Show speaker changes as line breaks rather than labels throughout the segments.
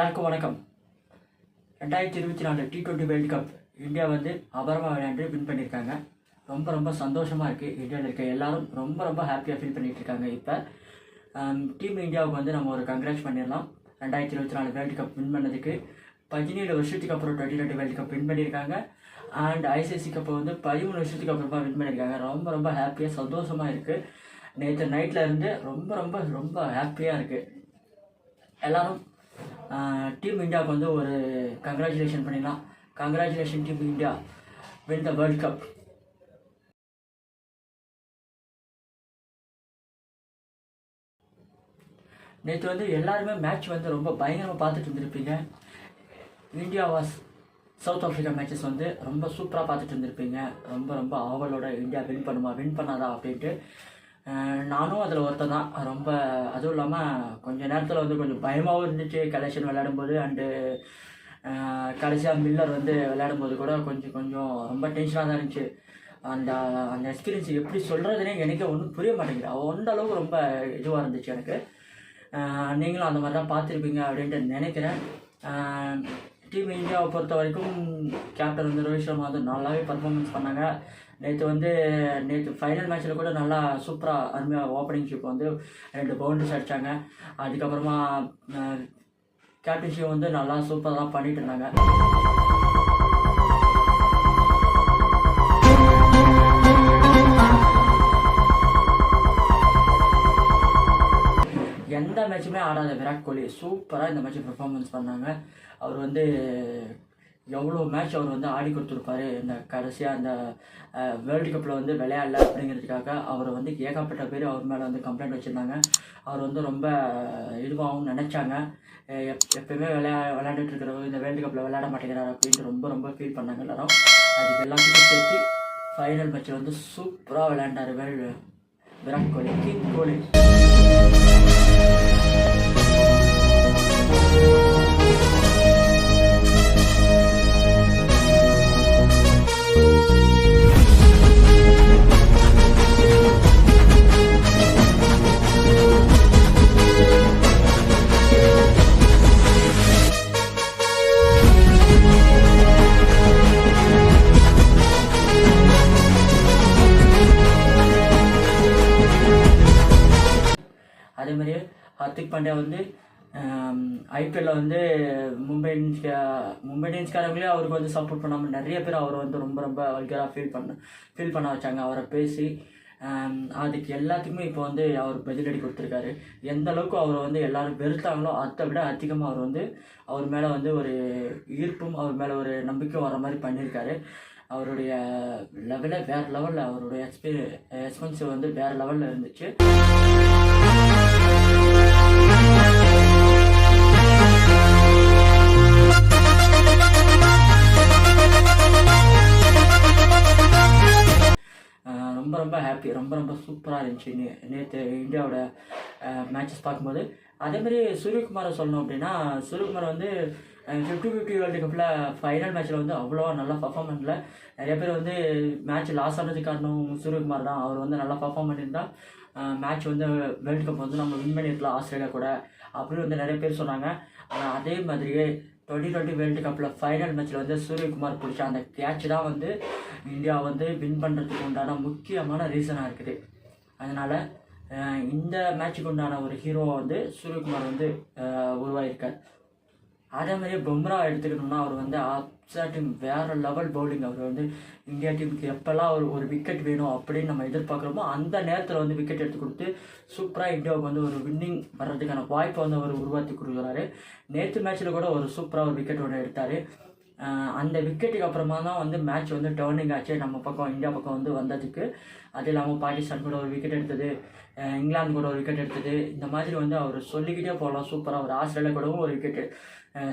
எல்லாருக்கும் வணக்கம். ரெண்டாயிரத்தி இருபத்தி நாலு T twenty world cup India வந்து அபரமாக விளையாண்டு வின் பண்ணியிருக்காங்க. ரொம்ப ரொம்ப சந்தோஷமாக இருக்குது இந்தியாவில் இருக்க எல்லாரும் ரொம்ப ரொம்ப ஹாப்பியாக ஃபீல் பண்ணிட்டு இருக்காங்க இப்போ டீம் இந்தியாவுக்கு வந்து நம்ம ஒரு கங்க்ராட்ஸ் பண்ணிடலாம். ரெண்டாயிரத்தி இருபத்தி நாலு வேர்ல்டு கப் வின் பண்ணதுக்கு பதினேழு வருஷத்துக்கு அப்புறம் twenty twenty world cup win பண்ணியிருக்காங்க. அண்ட் ஐசிசி கப்பை வந்து பதிமூணு வருஷத்துக்கு அப்புறமா வின் பண்ணியிருக்காங்க. ரொம்ப ரொம்ப ஹாப்பியாக சந்தோஷமாக இருக்குது நேற்று நைட்டில் இருந்து ரொம்ப ரொம்ப ரொம்ப ஹாப்பியாக இருக்குது எல்லாரும் டீம் இந்தியாவுக்கு வந்து ஒரு கங்க்ராச்சுலேஷன் பண்ணிடலாம். Congratulation team India win the world cup நேற்று வந்து எல்லாருமே மேட்ச் வந்து ரொம்ப பயங்கரமாக பார்த்துட்டு இருந்திருப்பீங்க. India was South Africa matches வந்து ரொம்ப சூப்பராக பார்த்துட்டு இருந்திருப்பீங்க. ரொம்ப ரொம்ப ஆவலோட இந்தியா வின் பண்ணுமா வின் பண்ணாதா அப்படின்ட்டு. நானும் அதில் ஒருத்தன் தான் ரொம்ப அதுவும் இல்லாமல் கொஞ்சம் நேரத்தில் வந்து கொஞ்சம் பயமாகவும் இருந்துச்சு. கலெக்ஷன் விளையாடும்போது அண்டு கடைசியாக மில்லர் வந்து விளையாடும்போது கூட கொஞ்சம் கொஞ்சம் ரொம்ப டென்ஷனாக தான் இருந்துச்சு. அந்த அந்த எக்ஸ்பீரியன்ஸ் எப்படி சொல்கிறதுனே எனக்கே ஒன்றும் புரிய மாட்டேங்குது. அந்த அளவுக்கு ரொம்ப இதுவாக இருந்துச்சு எனக்கு. நீங்களும் அந்த மாதிரி தான் பார்த்துருப்பீங்க அப்படின்ட்டு நினைக்கிறேன். டீம் இந்தியாவை பொறுத்த வரைக்கும் கேப்டன் வந்து ரோஹித் சர்மா வந்து நல்லாவே பர்ஃபார்மன்ஸ் பண்ணாங்க. நேற்று வந்து நேற்று ஃபைனல் மேட்ச்சில் கூட நல்லா சூப்பராக அருமையாக ஓப்பனிங் ஷிப் வந்து ரெண்டு பவுண்டரிஸ் அடித்தாங்க அதுக்கப்புறமா கேப்டன்ஷிப் வந்து நல்லா சூப்பராக பண்ணிட்டு இருந்தாங்க. மேட்சுமே ஆடாத விராட் கோலி. சூப்பராக இந்த மேட்ச் பெர்ஃபார்மன்ஸ் பண்ணாங்க. அவர் வந்து எவ்வளோ மேட்ச் அவர் வந்து ஆடி கொடுத்துருப்பாரு. இந்த கடைசியாக அந்த வேர்ல்டு கப்பில் வந்து விளையாடல அப்படிங்கிறதுக்காக அவர் வந்து ஏகப்பட்ட பேர் அவர் மேலே வந்து கம்ப்ளைண்ட் வச்சுருந்தாங்க. அவர் வந்து ரொம்ப இதுவாகவும் நினச்சாங்க. எப் எப்பயுமே விளையா விளையாண்டுட்டு இருக்கிறவங்க இந்த வேர்ல்டு கப்பில் விளையாட மாட்டேங்கிறாரு அப்படின்ட்டு ரொம்ப ரொம்ப ஃபீல் பண்ணாங்க எல்லாரும். அதுக்கு எல்லாத்துக்கும் சேர்த்து ஃபைனல் மேட்ச்சில் வந்து சூப்பராக விளையாண்டார் வேர்ல்டு விராட் கோலி அதே மாதிரியே ஹர்திக் பாண்டியா வந்து ஐபிஎல்ல வந்து மும்பை இந்தியன்ஸ் மும்பை இந்தியன்ஸ்காரங்களே அவருக்கு வந்து சப்போர்ட் பண்ணாமல் நிறைய பேர் அவரை வந்து ரொம்ப ரொம்ப வல்கராக ஃபீல் பண்ண ஃபீல் பண்ண வச்சாங்க. அவரை பேசி அதுக்கு எல்லாத்துக்குமே இப்போ வந்து அவர் பதிலடி கொடுத்துருக்காரு. எந்த அளவுக்கு அவரை வந்து எல்லாரும் வெறுத்தாங்களோ அதை விட அதிகமாக அவர் வந்து அவர் மேலே வந்து ஒரு ஈர்ப்பும் அவர் மேலே ஒரு நம்பிக்கையும் வர மாதிரி பண்ணியிருக்காரு. அவருடைய லெவலில் வேறு லெவலில் அவருடைய எக்ஸ்பீ எக்ஸ்பென்சிவ் வந்து வேறு லெவலில் இருந்துச்சு. ரொம்ப ஹாப்பி ரொம்ப ரொம்ப சூப்பராக இருந்துச்சு. நே நேற்று இந்தியாவோட மேட்சஸ் பார்க்கும்போது. அதேமாதிரி சூரியகுமாரை சொல்லணும் அப்படின்னா சூரியகுமார் வந்து ஃபிஃப்டி ஃபிஃப்டி வேர்ல்டு கப்பில் ஃபைனல் மேட்ச்சில் வந்து அவ்வளோவா நல்லா பர்ஃபார்ம் பண்ணல. நிறைய பேர் வந்து மேட்ச் லாஸ் ஆனதுக்கு காரணம் சூரியகுமார் தான். அவர் வந்து நல்லா பர்ஃபார்ம் பண்ணியிருந்தா மேட்ச் வந்து வேர்ல்டு கப் வந்து நம்ம வின் பண்ணியிருக்கலாம் ஆஸ்திரேலியா கூட அப்படின்னு வந்து நிறைய பேர் சொன்னாங்க. ஆனால் அதே மாதிரியே டுவெண்ட்டி டுவெண்ட்டி வேர்ல்டு கப்பில் ஃபைனல் மேட்ச்சில் வந்து சூரியகுமார் பிடிச்ச அந்த கேட்ச் தான் வந்து இந்தியா வந்து வின் பண்ணுறதுக்கு உண்டான முக்கியமான ரீசனாக இருக்குது. அதனால் இந்த மேட்ச்சுக்கு உண்டான ஒரு ஹீரோவை வந்து சூரியகுமார் வந்து உருவாகியிருக்கார் அதே மாதிரி பும்ரா எடுத்துக்கணும்னா அவர் வந்து அப்சாட்டிங் வேறு லெவல் பவுலிங் அவர் வந்து இந்தியா டீமுக்கு எப்போல்லாம் ஒரு ஒரு விக்கெட் வேணும் அப்படின்னு நம்ம எதிர்பார்க்குறோமோ அந்த நேரத்தில் வந்து விக்கெட் எடுத்து கொடுத்து சூப்பராக இந்தியாவுக்கு வந்து ஒரு வின்னிங் வர்றதுக்கான வாய்ப்பை வந்து அவர் உருவாக்கி கொடுக்குறாரு. நேற்று மேட்ச்சில் கூட ஒரு சூப்பராக ஒரு விக்கெட் ஒன்று எடுத்தார். அந்த விக்கெட்டுக்கு அப்புறமா தான் வந்து மேட்ச் வந்து டேர்னிங் ஆச்சு. நம்ம பக்கம் இந்தியா பக்கம் வந்து வந்ததுக்கு. அது இல்லாமல் பாகிஸ்தான் கூட ஒரு விக்கெட் எடுத்தது. இங்கிலாந்து கூட ஒரு விக்கெட் எடுத்தது. இந்த மாதிரி வந்து அவர் சொல்லிக்கிட்டே போகலாம். சூப்பராக ஒரு ஆஸ்திரேலியா கூடவும் ஒரு விக்கெட்டு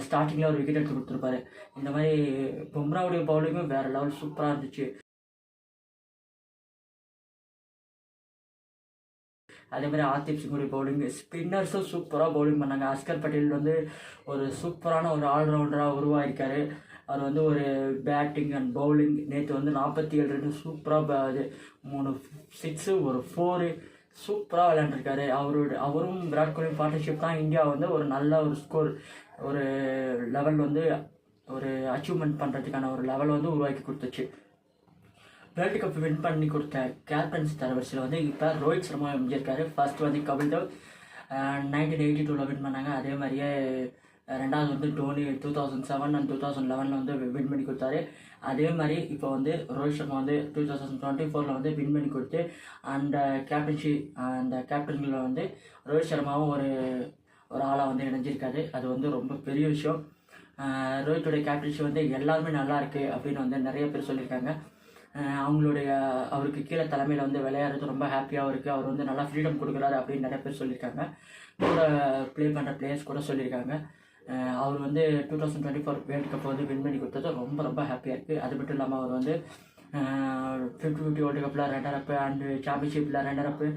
ஸ்டார்டிங்கில் ஒரு விக்கெட் எடுத்து கொடுத்துருப்பாரு. இந்த மாதிரி பும்ராவுடைய பவுலிங்கும் வேறு லெவல் சூப்பராக இருந்துச்சு. அதே மாதிரி ஆர்த்திப் சிங்குடைய பவுலிங் ஸ்பின்னர்ஸும் சூப்பராக பவுலிங் பண்ணாங்க. அஸ்கர் பட்டேல் வந்து ஒரு சூப்பரான ஒரு ஆல்ரவுண்டராக உருவாகிருக்காரு அவர் வந்து ஒரு பேட்டிங் அண்ட் பவுலிங் நேற்று வந்து நாற்பத்தி ஏழு ரெண்டு சூப்பராக அது மூணு சிக்ஸு ஒரு ஃபோரு சூப்பராக விளையாண்டுருக்காரு. அவரோட அவரும் விராட் கோலி பார்ட்னர்ஷிப் தான். இந்தியா வந்து ஒரு நல்ல ஒரு ஸ்கோர் ஒரு லெவல் வந்து ஒரு அச்சீவ்மெண்ட் பண்ணுறதுக்கான ஒரு லெவல் வந்து உருவாக்கி கொடுத்துச்சு. வேர்ல்டு கப் வின் பண்ணி கொடுத்த கேப்டன்ஸ் தரவரிசையில் வந்து இப்போ ரோஹித் சர்மா அமைஞ்சிருக்காரு ஃபர்ஸ்ட் வந்து கபில் தேவ் நைன்டீன் எயிட்டி டூவில் வின் பண்ணாங்க. அதே மாதிரியே ரெண்டாவது வந்து Dhoni two thousand seven and two thousand லெவனில் வந்து வின் பண்ணி கொடுத்தாரு. அதே மாதிரி இப்போ வந்து ரோஹித் சர்மா வந்து டூ தௌசண்ட் டுவெண்ட்டி ஃபோரில் வந்து வின் பண்ணி கொடுத்து அந்த கேப்டன்ஷி அந்த கேப்டன்களில் வந்து ரோஹித் சர்மாவும் ஒரு ஒரு ஆளாக வந்து இணைஞ்சிருக்காரு. அது வந்து ரொம்ப பெரிய விஷயம். ரோஹித்துடைய கேப்டன்ஷிப் வந்து எல்லாருமே நல்லா இருக்குது அப்படின்னு வந்து நிறைய பேர் சொல்லியிருக்காங்க. அவங்களுடைய அவருக்கு கீழே தலைமையில் வந்து விளையாடுறது ரொம்ப ஹாப்பியாகவும் இருக்குது அவர் வந்து நல்லா ஃப்ரீடம் கொடுக்குறாரு அப்படின்னு நிறைய பேர் சொல்லியிருக்காங்க. கூட ப்ளே பண்ணுற பிளேயர்ஸ் கூட சொல்லியிருக்காங்க. அவர் வந்து two thousand twenty four world cup வந்து வின் பண்ணி கொடுத்தது. ரொம்ப ரொம்ப ஹாப்பியாக இருக்குது அது மட்டும் இல்லாமல் அவர் வந்து ஃபிஃப்டி ஃபிஃப்டி வேர்ல்டு கப்பில் ரெண்டர் அப்பு அண்டு சாம்பியன்ஷிப்பில் ரெண்டரப்பு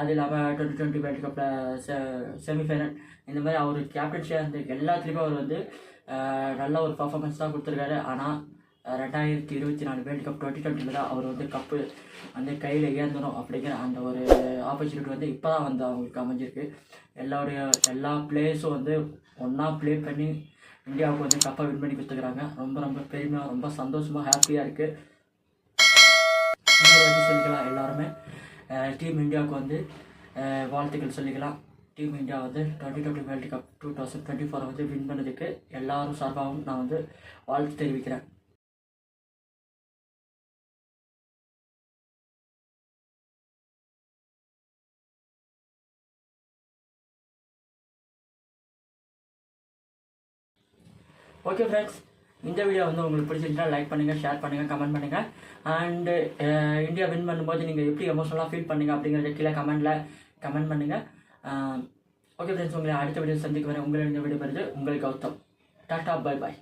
அது இல்லாமல் டுவெண்ட்டி டுவெண்ட்டி வேர்ல்டு கப்பில் செ செமிஃபைனல் இந்த மாதிரி அவர் கேப்டன்ஷியாக இருந்த எல்லாத்துலேயுமே அவர் வந்து நல்ல ஒரு பர்ஃபார்மன்ஸ் தான் கொடுத்துருக்காரு. ஆனால் ரெண்டாயிரத்தி இருபத்தி நாலு வேர்ல்டு கப் டுவெண்ட்டி டுவெண்ட்டியில் தான் அவர் வந்து கப்பு வந்து கையில் ஏந்தணும் அப்படிங்கிற அந்த ஒரு ஆப்பர்ச்சுனிட்டி வந்து இப்போ தான் வந்து அவங்களுக்கு அமைஞ்சிருக்கு. எல்லாருடைய எல்லா பிளேயர்ஸும் வந்து ஒன்றா ப்ளே பண்ணி இந்தியாவுக்கு வந்து கப்பாக வின் பண்ணி கொடுத்துக்கிறாங்க ரொம்ப ரொம்ப பெருமையாக ரொம்ப சந்தோஷமாக ஹாப்பியாக இருக்குது இன்னொரு வாட்டி சொல்லிக்கலாம் எல்லாருமே. டீம் இந்தியாவுக்கு வந்து வாழ்த்துக்கள் சொல்லிக்கலாம். டீம் இந்தியா வந்து twenty twenty world cup two thousand twenty ஃபோரை வந்து வின் பண்ணதுக்கு எல்லாரும் சார்பாகவும் நான் வந்து வாழ்த்து தெரிவிக்கிறேன். ஓகே ஃப்ரெண்ட்ஸ் இந்த வீடியோ வந்து உங்களுக்கு பிடிச்சிருந்தா லைக் பண்ணுங்கள் ஷேர் பண்ணுங்கள் கமெண்ட் பண்ணுங்கள் அண்டு இந்தியா uh, வின் பண்ணும்போது நீங்கள் எப்படி எமோஷனலாக ஃபீல் பண்ணுங்கள் அப்படிங்கிறத கீழே கமெண்டில் கமெண்ட் பண்ணுங்கள் ஓகே ஃப்ரெண்ட்ஸ் உங்களை அடுத்த வீடியோ சந்திக்க வரேன் உங்களை இந்த வீடியோ வருது உங்களுக்கு கௌதம். Tata bye bye